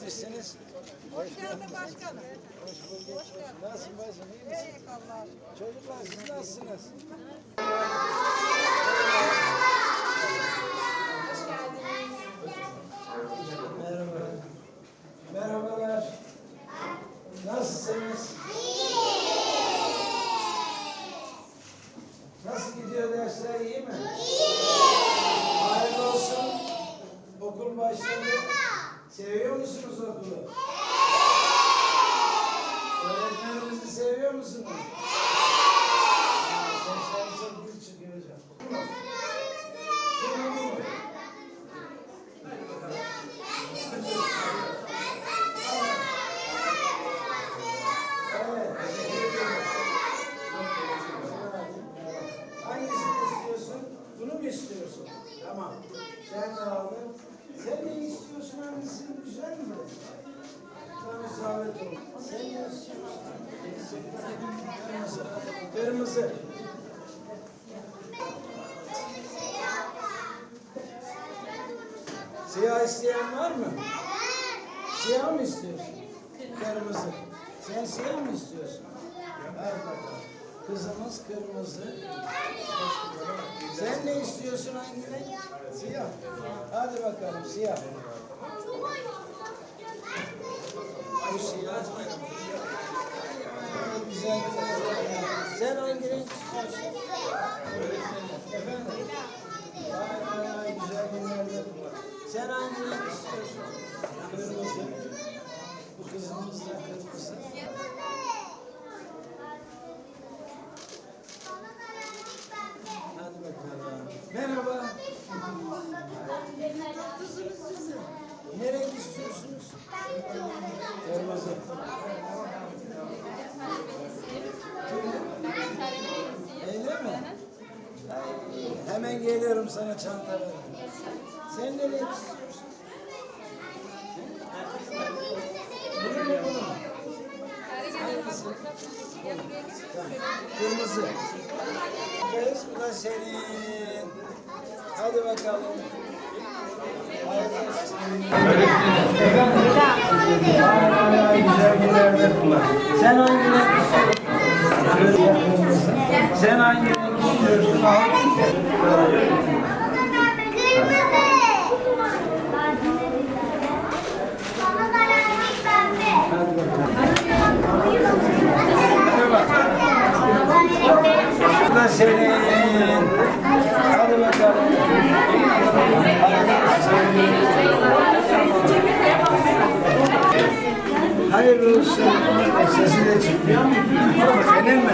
gelmişsiniz. Hoş geldin başkanım. Hoş bulduk. Nasılsın bacım? iyi misin? İyi Allah'a şükür. Çocuklar siz nasılsınız? Merhaba. Merhabalar. Nasılsınız? Nasıl gidiyor dersler iyi mi? Hayırlı olsun. Okul başladı. Seviyor musunuz okulu? Öğretmeninizi seviyor musunuz? Sesler çok gür çıkıyor hocam. Şimdi bu mu? Evet, teşekkür ederim. Hangisini istiyorsun? Bunu mu istiyorsun? Tamam. Sen de aldın. Sen ne istiyorsun hangisini? Güzel mi? Sana zahmet olun. Sen ne istiyorsun? Kırmızı. Siyah isteyen var mı? Siyah mı istiyorsun? Kırmızı. Sen siyah mı istiyorsun? Kızımız kırmızı. Sen ne istiyorsun hangi renk? Siyah. Hadi bakalım siyah. Bu siyah. Güzel güzel. Sen hangi renk istiyorsun? Efendim? Ay ay ay güzel günlerde. Sen hangi renk istiyorsun? Kırmızı. Bu kızımız da kırmızı. Hadi bakalım. Merhaba. Kızınız sizin. Kırmızı. Öyle mi? Hemen geliyorum sana çanta vereyim. Sen ne renk istiyorsun? Bunu mu bunu mu? Hangisi? Kırmızı. Kız bu da senin. Hadi bakalım. Hayırlı olsun. Efendim? Ay, ay, ay, güzel günlerde kullan. Sen hangi renk istiyorsun? Kırmızı. Sen hangi renk istiyorsun? Al. Hadi bakalım. Merhaba. Bu da senin. Hadi bakalım. Hayırlı olsun. Sesi de çıkıyor. Senin mi?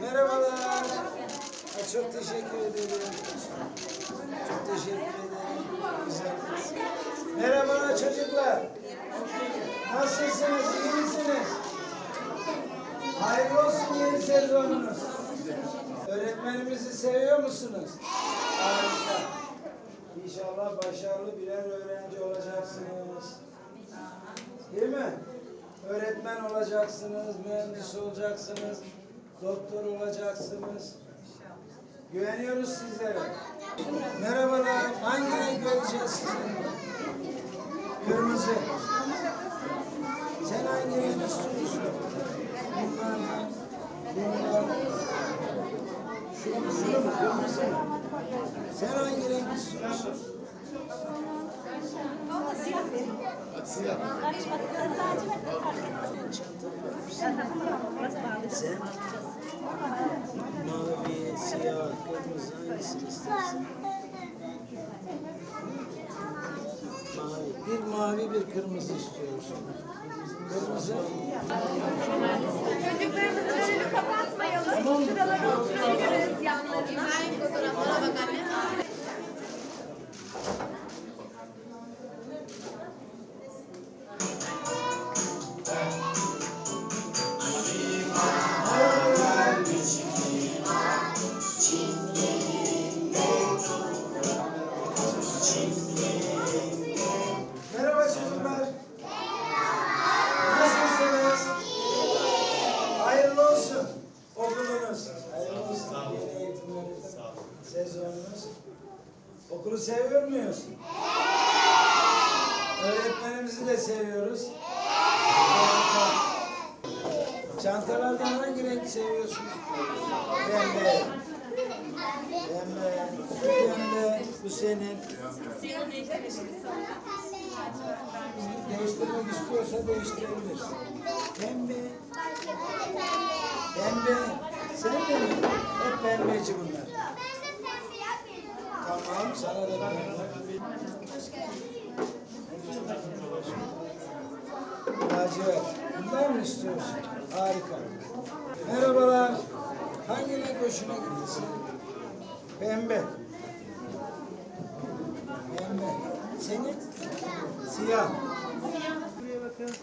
Merhabalar. Ha, Çok teşekkür ederim. Çok teşekkür ederim. Güzel kız. Merhabalar çocuklar. Nasılsınız? İyi misiniz? Hayırlı olsun yeni sezonunuz. Öğretmenimizi seviyor musunuz? Harika. İnşallah başarılı birer öğrenci olacaksınız. Değil mi? Öğretmen olacaksınız, mühendis olacaksınız, doktor olacaksınız. Güveniyoruz sizlere. Merhabalar. Hangi renk vereceğiz size? Kırmızı. Sen hangi renk istiyorsun? Bunlardan. Bunlar. Şu, şunu mu? Kırmızı mı? Sen hangi renk istiyorsun? Siyah. Sen mavi, siyah, kırmızı hangisini istersin? Bir mavi, bir kırmızı istiyoruz. Kırmızı. Çocuklarımızın önünü kapatmayalım. Sıralara oturabiliriz yanlarına. İbrahim fotoğraflara bak anne. Öğretmenlerimizi de seviyoruz. Çantalardan hangi renk seviyorsun? Pembe. Pembe. Pembe. Bu senin. Değiştirmek istiyorsa değiştirebilir. Pembe. Pembe. Sen de mi? Hep pembeci bunlar. Tamam, sana da pembe. Lacivert. Bundan mı istiyorsun? Harika. Merhabalar. Hangi renk hoşuna gitti senin? Pembe. Pembe. Senin? Siyah. Buraya bakın.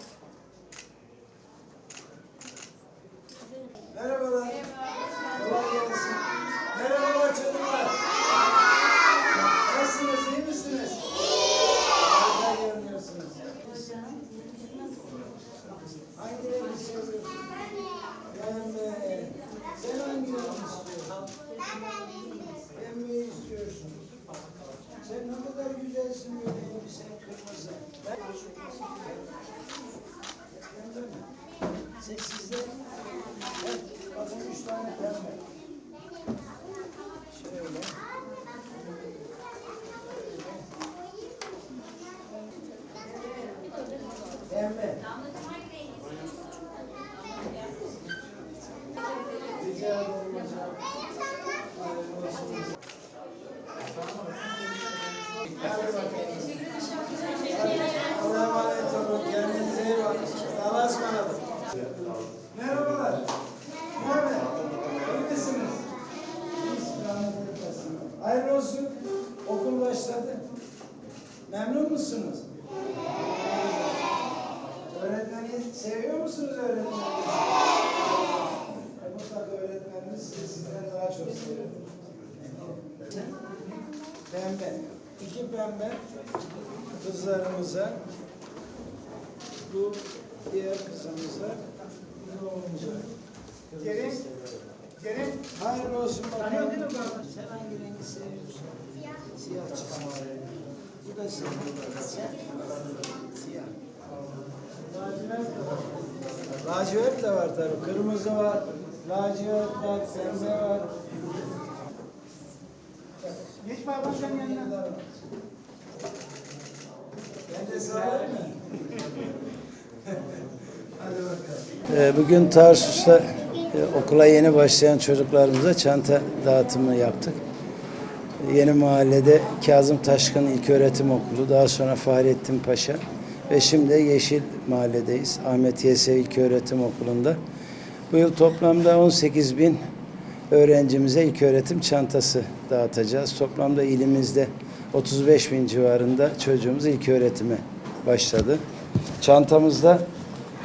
Merhabalar. Kolay gelsin. Merhabalar çocuklar. Nasılsınız? iyi misiniz? Harika görünüyorsunuz. Hangi rengi seviyorsun? Pembe. Sen hangi rengi istiyorsun? Pembeyi istiyorsun. Sen ne kadar güzelsin böyle elbisen kırmızı. Ben... Pembe mi? Sen sizde... Evet, bakın üç tane pembe. Şöyle. Pembe. Allah'a emanet olun. Kendinize iyi bakın. Merhabalar. Merhaba. İyi misiniz? Hayırlı olsun. Okul başladı. Memnun musunuz? Öğretmeni seviyor musunuz öğretmeninizi? E, Mutlaka öğretmeniniz sizi sizden daha çok seviyor. Pembe. İki pembe kızlarımıza bu diğer kızımıza bu oğlumuza. Ceren, Hayırlı olsun bakalım. Sen hangi rengi seviyorsun? Siyah. Bu da siyah. Siyah. Lacivert de var. Lacivert de var tabii. Kırmızı var. Lacivert var. Pembe var. Baba başkan yanına. Ben de sorayım mı? Bakalım. Bugün Tarsus'ta e, okula yeni başlayan çocuklarımıza çanta dağıtımı yaptık. Yeni mahallede Kazım Taşkın İlköğretim Okulu, daha sonra Fahrettin Paşa ve şimdi Yeşil Mahalledeyiz. Ahmet Yese İlköğretim Okulu'nda. Bu yıl toplamda 18 bin öğrencimize ilköğretim çantası dağıtacağız. Toplamda ilimizde 35 bin civarında çocuğumuz ilköğretime başladı. Çantamızda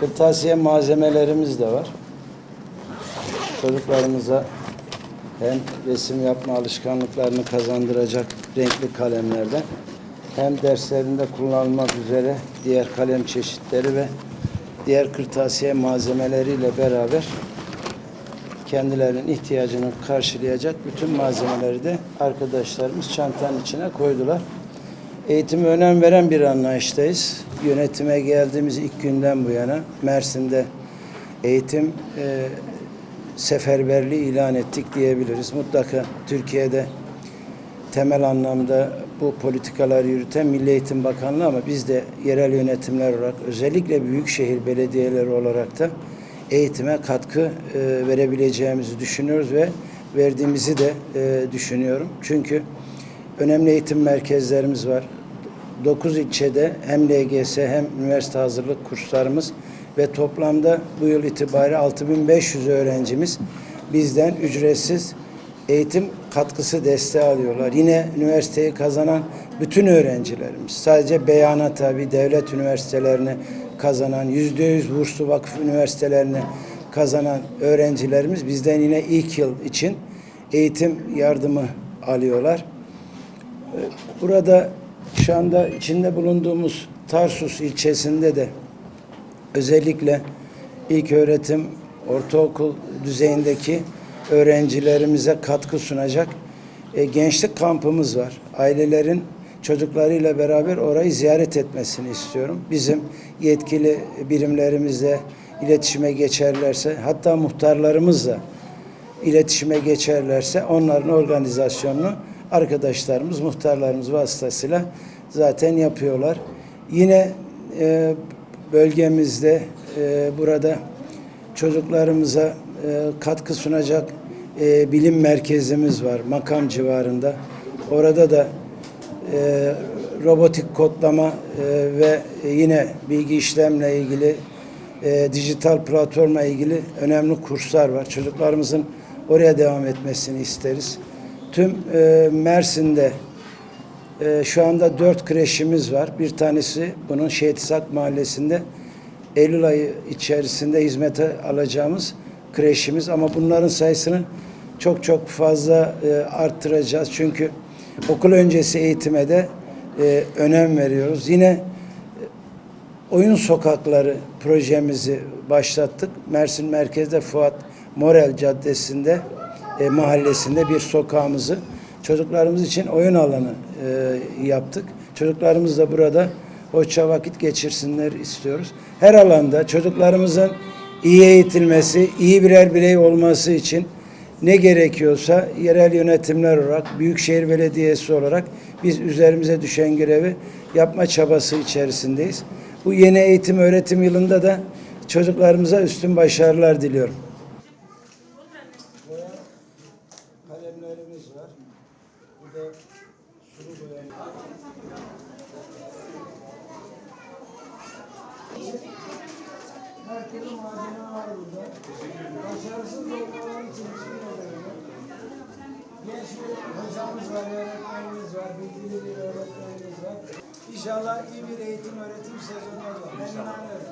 kırtasiye malzemelerimiz de var. Çocuklarımıza hem resim yapma alışkanlıklarını kazandıracak renkli kalemlerden hem derslerinde kullanılmak üzere diğer kalem çeşitleri ve diğer kırtasiye malzemeleriyle beraber kendilerinin ihtiyacını karşılayacak bütün malzemeleri de arkadaşlarımız çantanın içine koydular. Eğitime önem veren bir anlayıştayız. Yönetime geldiğimiz ilk günden bu yana Mersin'de eğitim e, seferberliği ilan ettik diyebiliriz. Mutlaka Türkiye'de temel anlamda bu politikaları yürüten Milli Eğitim Bakanlığı ama biz de yerel yönetimler olarak özellikle büyükşehir belediyeleri olarak da eğitime katkı e, verebileceğimizi düşünüyoruz ve verdiğimizi de e, düşünüyorum. Çünkü önemli eğitim merkezlerimiz var. 9 ilçede hem LGS hem üniversite hazırlık kurslarımız ve toplamda bu yıl itibariyle 6500 öğrencimiz bizden ücretsiz eğitim katkısı desteği alıyorlar. Yine üniversiteyi kazanan bütün öğrencilerimiz sadece beyana tabi devlet üniversitelerini kazanan yüzde yüz burslu vakıf üniversitelerini kazanan öğrencilerimiz bizden yine ilk yıl için eğitim yardımı alıyorlar. Burada şu anda içinde bulunduğumuz Tarsus ilçesinde de özellikle ilk öğretim, ortaokul düzeyindeki öğrencilerimize katkı sunacak e, gençlik kampımız var. Ailelerin çocuklarıyla beraber orayı ziyaret etmesini istiyorum. Bizim yetkili birimlerimizle iletişime geçerlerse hatta muhtarlarımızla iletişime geçerlerse onların organizasyonunu arkadaşlarımız, muhtarlarımız vasıtasıyla zaten yapıyorlar. Yine e, bölgemizde e, burada çocuklarımıza e, katkı sunacak e, bilim merkezimiz var makam civarında. Orada da e, robotik kodlama e, ve yine bilgi işlemle ilgili e, dijital platformla ilgili önemli kurslar var. Çocuklarımızın oraya devam etmesini isteriz. Tüm e, Mersin'de e, şu anda dört kreşimiz var. Bir tanesi bunun Şehit İshak Mahallesi'nde Eylül ayı içerisinde hizmete alacağımız kreşimiz ama bunların sayısını çok çok fazla e, arttıracağız. Çünkü okul öncesi eğitime de e, önem veriyoruz. Yine e, oyun sokakları projemizi başlattık. Mersin merkezde Fuat Morel Caddesi'nde e, mahallesinde bir sokağımızı çocuklarımız için oyun alanı e, yaptık. Çocuklarımız da burada hoşça vakit geçirsinler istiyoruz. Her alanda çocuklarımızın iyi eğitilmesi, iyi birer birey olması için ne gerekiyorsa yerel yönetimler olarak, Büyükşehir Belediyesi olarak biz üzerimize düşen görevi yapma çabası içerisindeyiz. Bu yeni eğitim öğretim yılında da çocuklarımıza üstün başarılar diliyorum. Sulu boya. Her türlü malzeme var burada. Başarısız olmaları için hiçbir nedeni yok. Genç bir hocamız var, öğretmenimiz var, bilgili bir öğretmenimiz var. İnşallah iyi bir eğitim öğretim sezonu olur. Ben inanıyorum.